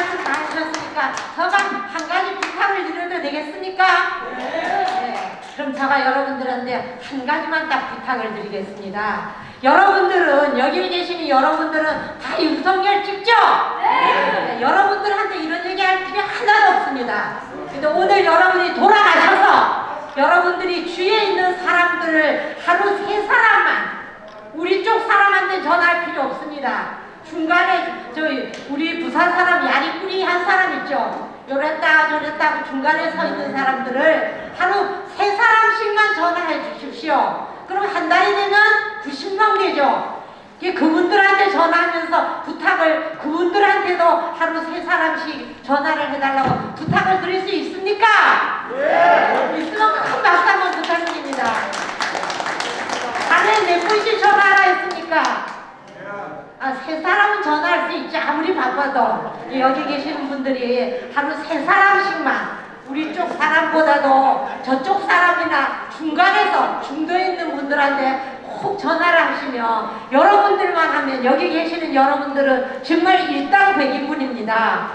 말씀 다 하셨으니까 저만 한 가지 부탁을 드려도 되겠습니까? 네. 네. 그럼 제가 여러분들한테 한 가지만 딱 부탁을 드리겠습니다. 여러분들은 여기 계시는 여러분들은 다 윤석열 찍죠? 네. 네. 여러분들한테 이런 얘기할 필요 하나도 없습니다. 근데 오늘 여러분이 돌아가셔서 여러분들이 주위에 있는 사람들을 하루 세 사람만 우리 쪽 사람한테 전할 필요 없습니다. 중간에 저희 우리 부산 사람이 있죠. 요랬다 저랬다 중간에 서 있는 사람들을 하루 세 사람씩만 전화해 주십시오. 그럼 한 달이 되면 90명 되죠. 그분들한테 전화하면서 부탁을 그분들한테도 하루 세 사람씩 전화를 해달라고 부탁을 드릴 수 있습니까? 네. 있으면 큰 박수 한번 부탁드립니다. 안에 몇 분씩 전화하라 했습니까? 아, 세 사람은 전화할 수 있지 아무리 바빠도 여기 계시는 분들이 하루 세 사람씩만 우리 쪽 사람보다도 저쪽 사람이나 중간에서 중도에 있는 분들한테 꼭 전화를 하시면 여러분들만 하면 여기 계시는 여러분들은 정말 일당백인분입니다.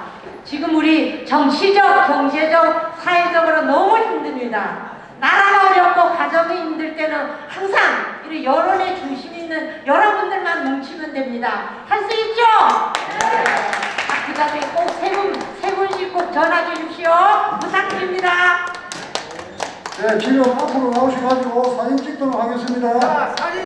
지금 우리 정치적, 경제적, 사회적으로 너무 힘듭니다. 때는 항상 이 여론의 중심 있는 여러분들만 뭉치면 됩니다. 할 수 있죠? 그 다음에 꼭 세 분, 세 분씩 꼭 전화 주십시오. 부탁드립니다. 네, 지금 앞으로 나오셔가지고 사진 찍도록 하겠습니다.